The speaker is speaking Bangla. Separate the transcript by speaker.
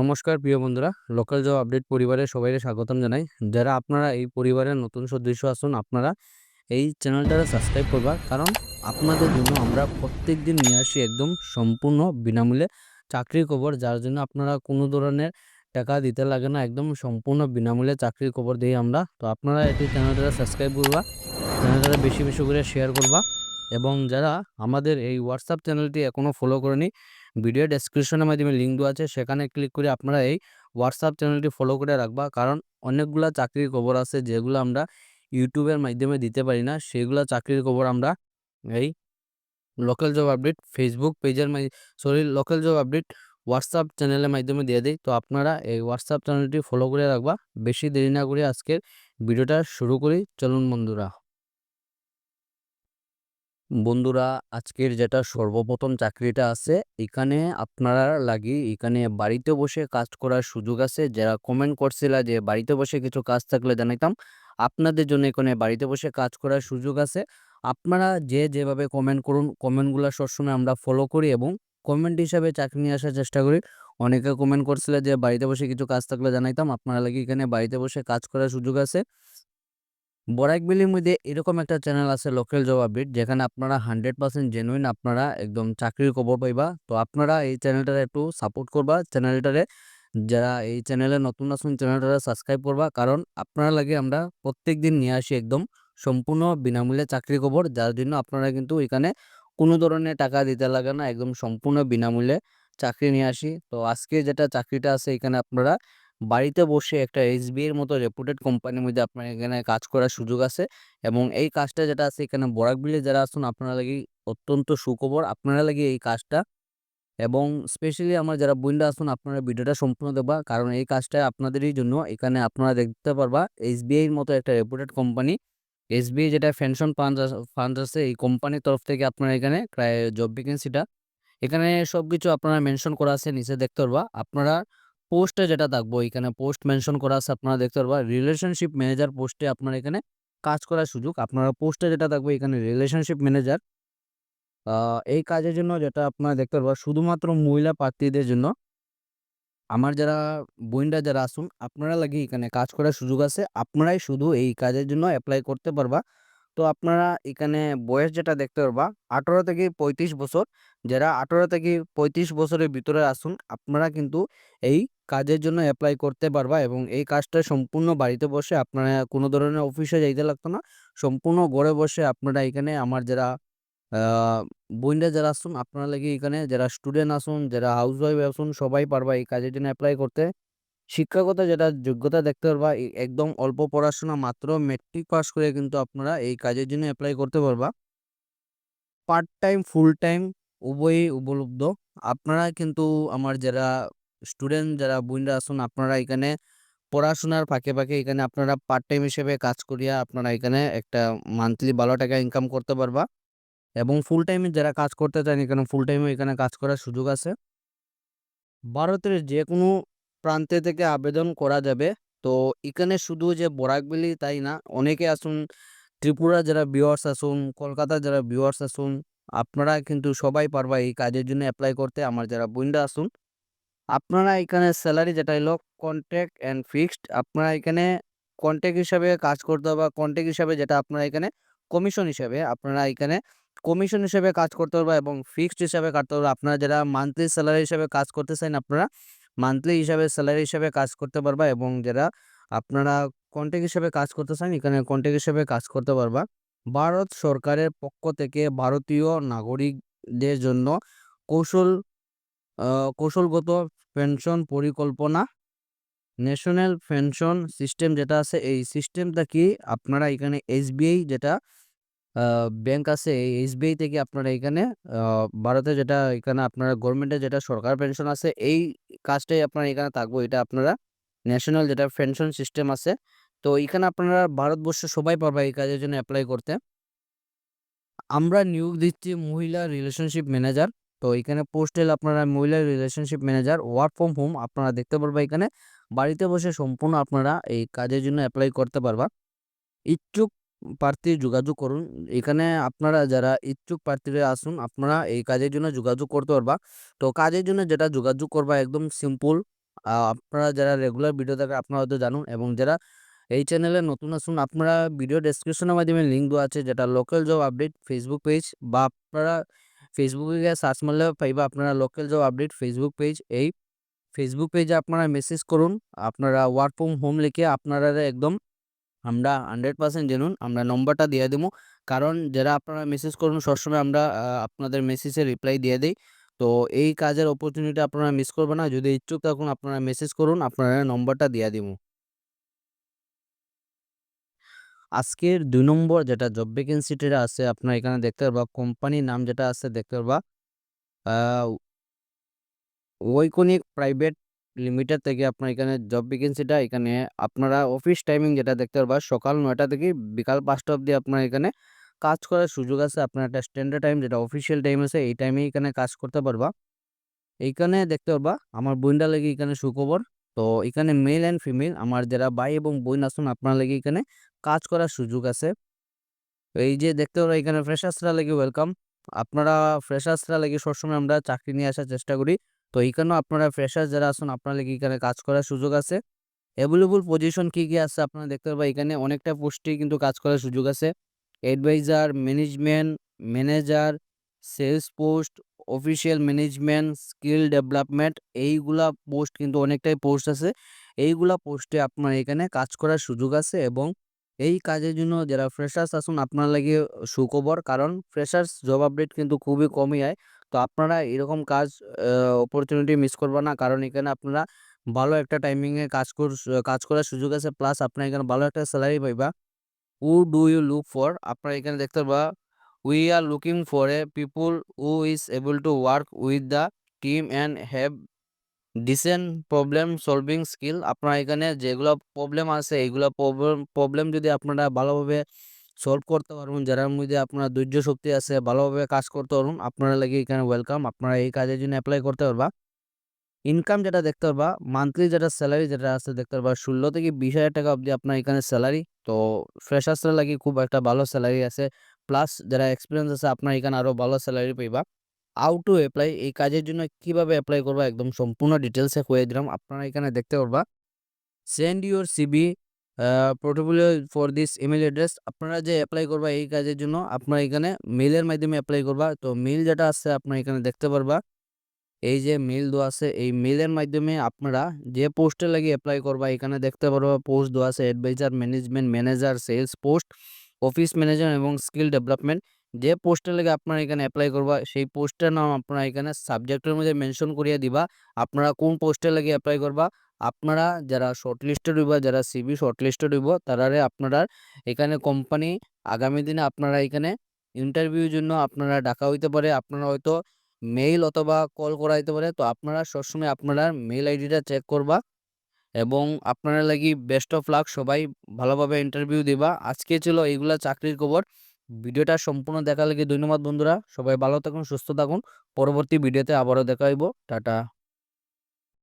Speaker 1: নমস্কার প্রিয় বন্ধুরা। লোকাল জব আপডেট পরিবারের সবাইকে স্বাগতম জানাই। যারা আপনারা এই পরিবারের নতুন সদস্য আসুন আপনারা এই চ্যানেলটা সাবস্ক্রাইব করবা কারণ আপনাদের জন্য আমরা প্রত্যেক দিন নিয়ে আসি একদম সম্পূর্ণ বিনামূল্যে চাকরির খবর, যার জন্য আপনারা কোনো ধরনের টাকা দিতে লাগে না, একদম সম্পূর্ণ বিনামূল্যে চাকরির খবর দিই আমরা। তো আপনারা এই চ্যানেলটা সাবস্ক্রাইব করবা চ্যানেলটা বেশি বেশি করে শেয়ার করবা। এবং যারা আমাদের এই হোয়াটসঅ্যাপ চ্যানেলটি এখনও ফলো করেনি ভিডিও ডেসক্রিপশনের মাধ্যমে লিঙ্ক দেওয়া আছে। সেখানে ক্লিক করে আপনারা এই হোয়াটসঅ্যাপ চ্যানেলটি ফলো করে রাখবা। কারণ অনেকগুলা চাকরির খবর আছে, যেগুলো আমরা ইউটিউবের মাধ্যমে দিতে পারি না। সেগুলা চাকরির খবর আমরা এই লোকাল জব আপডেট ফেসবুক পেজের sorry local job update WhatsApp চ্যানেলের মাধ্যমে দিয়ে দিই। তো আপনারা এই হোয়াটসঅ্যাপ চ্যানেলটি ফলো করে রাখবা। বেশি দেরি না করে আজকের ভিডিওটা শুরু করি। চলুন বন্ধুরা। বন্ধুরা, আজকের যেটা সর্বপ্রথম চাকরিটা আছে, এখানে আপনারা লাগি এখানে বাড়িতে বসে কাজ করার সুযোগ আছে। যারা কমেন্ট করছিল যে বাড়িতে বসে কিছু কাজ থাকলে জানাইতাম, আপনাদের জন্য এখানে বাড়িতে বসে কাজ করার সুযোগ আছে। আপনারা যে যেভাবে কমেন্ট করুন কমেন্টগুলো সবসময় আমরা ফলো করি এবং কমেন্ট হিসাবে চাকরি নিয়ে আসার চেষ্টা করি। অনেকে কমেন্ট করছিল যে বাড়িতে বসে কিছু কাজ থাকলে জানাইতাম, আপনারা লাগি এখানে বাড়িতে বসে কাজ করার সুযোগ আছে। বরাকবিলির মধ্যে এরকম একটা চ্যানেল আছে লোকাল জব আপডেট যেখানে আপনারা হান্ড্রেড পার্সেন্ট জেনুইন আপনারা একদম চাকরির খবর পাইবা। তো আপনারা এই চ্যানেলটারে একটু সাপোর্ট করবা, চ্যানেলটারে যারা এই চ্যানেলে নতুন আসুন চ্যানেলটারে সাবস্ক্রাইব করবা। কারণ আপনারা লাগে আমরা প্রত্যেক দিন নিয়ে আসি একদম সম্পূর্ণ বিনামূল্যে চাকরি খবর, যার জন্য আপনারা কিন্তু এখানে কোনো ধরনের টাকা দিতে লাগে না, একদম সম্পূর্ণ বিনামূল্যে চাকরি নিয়ে আসি। তো আজকে যেটা চাকরিটা আছে এখানে আপনারা বাড়িতে বসে একটা এসবিআই এর মতো রেপুটেড কোম্পানির মধ্যে আপনার এখানে কাজ করার সুযোগ আছে এবং এই কাজটা যেটা আছে এখানে বরাকবিলে যারা আসুন আপনারা লাগি অত্যন্ত সুখবর। আপনারা লাগি এই কাজটা এবং স্পেশালি আমার যারা বইন্ডা আসুন আপনারা ভিডিওটা সম্পূর্ণ দেবা কারণ এই কাজটা আপনাদেরই জন্য। এখানে আপনারা দেখতে পারবা এসবিআই এর মতো একটা রেপুটেড কোম্পানি এসবিআই যেটা পেনশন ফান্ড ফান্ড আছে, এই কোম্পানির তরফ থেকে আপনারা এখানে প্রায় জব ভ্যাকেন্সিটা এখানে সব কিছু আপনারা মেনশন করা আছে, নিচে দেখতে পারবা। আপনারা পোস্টে যেটা থাকব, এখানে পোস্ট মেনশন করা আছে, আপনারা দেখতে পারবা। রিলেশনশিপ ম্যানেজার পোস্টে আপনার এখানে কাজ করার সুযোগ। আপনারা পোস্টে যেটা থাকবে, এখানে রিলেশনশিপ ম্যানেজার। এই কাজের জন্য যেটা আপনারা দেখতে পারবা, শুধুমাত্র মহিলা প্রার্থীদের জন্য। আমার যারা বোনরা যারা আসুন, আপনারা লাগে এখানে কাজ করার সুযোগ আছে। আপনারাই শুধু এই কাজের জন্য অ্যাপ্লাই করতে পারবা। তো আপনারা এখানে বয়স যেটা দেখতে পারবা, আঠারো থেকে পঁয়ত্রিশ বছর। যারা আঠারো থেকে পঁয়ত্রিশ বছরের ভিতরে আসুন, আপনারা কিন্তু এই কাজের জন্য অ্যাপ্লাই করতে পারবা এবং এই কাজটা সম্পূর্ণ বাড়িতে বসে আপনারা কোনো ধরনের অফিসে যাইতে লাগতো না। সম্পূর্ণ ঘরে বসে আপনারা এখানে আমার যারা বোনরা যারা আসুন, আপনারা লাগে এখানে যারা স্টুডেন্ট আসুন, যারা হাউস ওয়াইফ আসুন, সবাই পারবা এই কাজের জন্য অ্যাপ্লাই করতে। শিক্ষাগত যেটা যোগ্যতা দেখতে পারবা একদম অল্প পড়াশোনা মাত্র মেট্রিক পাস করে কিন্তু আপনারা এই কাজের জন্য অ্যাপ্লাই করতে পারবা। পার্ট টাইম ফুল টাইম উভয়ই উপলব্ধ। আপনারা কিন্তু আমার যারা স্টুডেন্ট যারা, বোনরা আসুন, আপনারা এখানে পড়াশোনার ফাঁকে ফাঁকে এখানে আপনারা পার্ট টাইম হিসেবে কাজ করিয়া আপনারা এখানে একটা মান্থলি ভালো টাকা ইনকাম করতে পারবা। এবং ফুল টাইমে যারা কাজ করতে চান, এখানে ফুল টাইমে এখানে কাজ করার সুযোগ আছে। ভারতের যে কোনো প্রান্তে থেকে আবেদন করা যাবে। তো এখানে শুধু যে বরাকবেলি তাই না, অনেকে আসুন, ত্রিপুরা যারা ভিউয়ার্স আসুন, কলকাতা যারা ভিউয়ার্স আসুন, আপনারা কিন্তু সবাই পারবা এই কাজের জন্য অ্যাপ্লাই করতে। আমার যারা বইন্ডা আসুন আপনারা এখানে স্যালারি যেটা হলো কন্ট্যাক্ট অ্যান্ড ফিক্সড আপনারা এখানে কন্ট্যাক্ট হিসাবে কাজ করতে হবে বা কন্ট্যাক্ট হিসাবে যেটা আপনারা এখানে কমিশন হিসাবে, আপনারা এখানে কমিশন হিসেবে কাজ করতে পারবে এবং ফিক্সড হিসাবে কাটতে পারবে। আপনারা যারা মান্থলি স্যালারি হিসাবে কাজ করতে চান, আপনারা মান্থলি হিসাবে স্যালারি হিসাবে কাজ করতে পারবা এবং যারা আপনারা কন্ট্যাক্ট হিসাবে কাজ করতে চান, এখানে কন্ট্যাক্ট হিসাবে কাজ করতে পারবা। ভারত সরকারের পক্ষ থেকে ভারতীয় নাগরিকদের জন্য কৌশল কৌশলগত পেনশন পরিকল্পনা, ন্যাশনাল পেনশন সিস্টেম যেটা আছে, এই সিস্টেমটা কি আপনারা এখানে এসবিআই যেটা ব্যাংক আছে, এই এসবিআই থেকে আপনারা এখানে ভারতে যেটা এখানে আপনারা গভর্নমেন্টের যেটা সরকার পেনশন আছে, এই কাজটাই আপনারা এখানে থাকব, এটা আপনারা ন্যাশনাল যেটা পেনশন সিস্টেম আছে, তো এখানে আপনারা ভারতবর্ষ সবাই পারবে এই কাজের জন্য অ্যাপ্লাই করতে। আমরা নিয়োগ দিচ্ছি মহিলা রিলেশনশিপ ম্যানেজার তো এখানে পোস্টেল আপনারা মহিলা relationship manager work from home আপনারা দেখতে পারবা এখানে। বাড়িতে বসে সম্পূর্ণ আপনারা এই কাজের জন্য অ্যাপ্লাই করতে পারবা। ইচ্ছুক প্রার্থী যোগাযোগ করুন। এখানে আপনারা যারা ইচ্ছুক প্রার্থীরা আসুন, আপনারা এই কাজের জন্য যোগাযোগ করতে পারবা। তো কাজের জন্য যেটা যোগাযোগ করবা একদম সিম্পল আপনারা যারা রেগুলার ভিডিও দেখেন আপনারা হয়তো জানুন এবং যারা এই চ্যানেলে নতুন আসুন, আপনারা ভিডিও ডেসক্রিপশনের মাধ্যমে লিঙ্ক দেওয়া আছে, যেটা local job update Facebook page বা আপনারা ফেসবুকে সার্চ মারলে পাইবা আপনারা local job update Facebook page এই ফেসবুক পেজে আপনারা মেসেজ করুন, আপনারা ওয়ার্ক ফ্রম হোম লিখে আপনারা একদম আমরা হান্ড্রেড পার্সেন্ট জেনুন, আমরা নম্বরটা দিয়ে দেবো। কারণ যারা আপনারা মেসেজ করুন, সবসময় আমরা আপনাদের মেসেজে রিপ্লাই দিয়ে দিই। তো এই কাজের অপরচুনিটি আপনারা মিস করবেন না। যদি ইচ্ছুক থাকুন, আপনারা মেসেজ করুন, আপনারা নম্বরটা দিয়ে দিব। আজকের দুই নম্বর যেটা জব ভ্যাকেন্সিটা আছে আপনার এখানে দেখতে পারবা কোম্পানির নাম যেটা আছে দেখতে পারবা আহ, ঐকনিক প্রাইভেট লিমিটেড থেকে আপনার এখানে জব ভ্যাকেন্সিটা এখানে আপনারা অফিস টাইমিং যেটা দেখতে পারবা সকাল নয়টা থেকে বিকাল পাঁচটা অবধি আপনার এখানে কাজ করার সুযোগ আছে আপনার একটা স্ট্যান্ডার্ড টাইম যেটা অফিসিয়াল টাইম আছে এই টাইমে এখানে কাজ করতে পারবা। এইখানে দেখতে পারবা আমার বোনটা লেগে এখানে সুখবর। তো এখানে মেল অ্যান্ড ফিমেল আমার যারা ভাই এবং বোন আসুন আপনার লেগে এখানে কাজ করার সুযোগ আছে। এই যে দেখতে পারো এখানে ফ্রেশার্সরা লাগে ওয়েলকাম আপনারা ফ্রেশার্সরা লাগে সবসময় আমরা চাকরি নিয়ে আসার চেষ্টা করি। তো এখানেও আপনারা ফ্রেশার্স যারা আসুন আপনার লাগে এখানে কাজ করার সুযোগ আছে। অ্যাভেলেবল পজিশন কী কী আছে আপনারা দেখতে পারবেন এখানে? অনেকটা পোস্টেই কিন্তু কাজ করার সুযোগ আছে। Advisor management manager sales post official management skill development এইগুলা পোস্ট কিন্তু অনেকটাই পোস্ট আছে। এইগুলা পোস্টে আপনার এখানে কাজ করার সুযোগ আছে এবং এই কাজের জন্য যারা ফ্রেশার্স আসুন আপনার লাগে সুখবর। কারণ ফ্রেশার্স জব আপডেট কিন্তু খুবই কমই হয় তো আপনারা এরকম কাজ অপরচুনিটি মিস করবে না। কারণ এখানে আপনারা ভালো একটা টাইমিংয়ে কাজ কর, কাজ করার সুযোগ আছে। প্লাস আপনার এখানে ভালো একটা স্যালারি পাইবা। Who do you look for আপনারা এখানে দেখতে পারবা we are looking for a people who is able to work with the team and have decent problem solving skill আপনারা এখানে যেগুলো প্রবলেম আছে এইগুলো প্রবলেম প্রবলেম যদি আপনারা ভালোভাবে সলভ করতে পারবেন, যার মধ্যে আপনার ধৈর্য শক্তি আছে, ভালোভাবে কাজ করতে পারবেন, আপনারা লাগে এখানে ওয়েলকাম আপনারা এই কাজের জন্য অ্যাপ্লাই করতে পারবা। ইনকাম যেটা দেখতে পারবা মান্থলি যেটা স্যালারি যেটা আছে, দেখতে পারবা ষোলো থেকে বিশ হাজার টাকা অবধি আপনার এখানে স্যালারি তো ফ্রেশার্সরা লাগে খুব একটা ভালো স্যালারি আছে। প্লাস যারা এক্সপিরিয়েন্স আছে, আপনার এখানে আরও ভালো স্যালারি পাইবা। আউ টু অ্যাপ্লাই এই কাজের জন্য কীভাবে অ্যাপ্লাই করবা, একদম সম্পূর্ণ ডিটেলসে কয়ে দিলাম। আপনারা এখানে দেখতে পারবা। Send your CV portfolio for this email address আপনারা যে অ্যাপ্লাই করবা, এই কাজের জন্য আপনারা এখানে মেলের মাধ্যমে অ্যাপ্লাই করবা। তো মেল যেটা আছে, আপনারা এখানে দেখতে পারবা। এই যে মেল দেওয়া আছে, এই মেলের মাধ্যমে আপনারা যে পোস্টে লাগে অ্যাপ্লাই করবা, এখানে দেখতে পারবা পোস্ট দেওয়া আছে advisor management manager sales post office manager এবং স্কিল ডেভেলপমেন্ট যে পোস্টের লাগে আপনারা এখানে অ্যাপ্লাই করবা, সেই পোস্টের নাম আপনারা এখানে সাবজেক্টের মধ্যে মেনশন করিয়ে দিবা। আপনারা কোন পোস্টের লাগে অ্যাপ্লাই করবা? আপনারা যারা শর্টলিস্টেড হইবা, যারা সিবি শর্টলিস্টেড হইব, তারারে আপনারা এখানে কোম্পানি আগামী দিনে আপনারা এখানে ইন্টারভিউর জন্য আপনারা ডাকা হইতে পারে। আপনারা হয়তো মেইল অথবা কল করা হইতে পারে। তো আপনারা সবসময় আপনারা মেইল আইডিটা চেক করবা। এবং আপনারা লাগি বেস্ট অফ লাক সবাই ভালোভাবে ইন্টারভিউ দিবা। আজকে ছিল এইগুলা চাকরির খবর। ভিডিওটা সম্পূর্ণ দেখা লাগে ধন্যবাদ বন্ধুরা। সবাই ভালো থাকুন, সুস্থ থাকুন। পরবর্তী ভিডিওতে আবারও দেখা হইব। টাটা।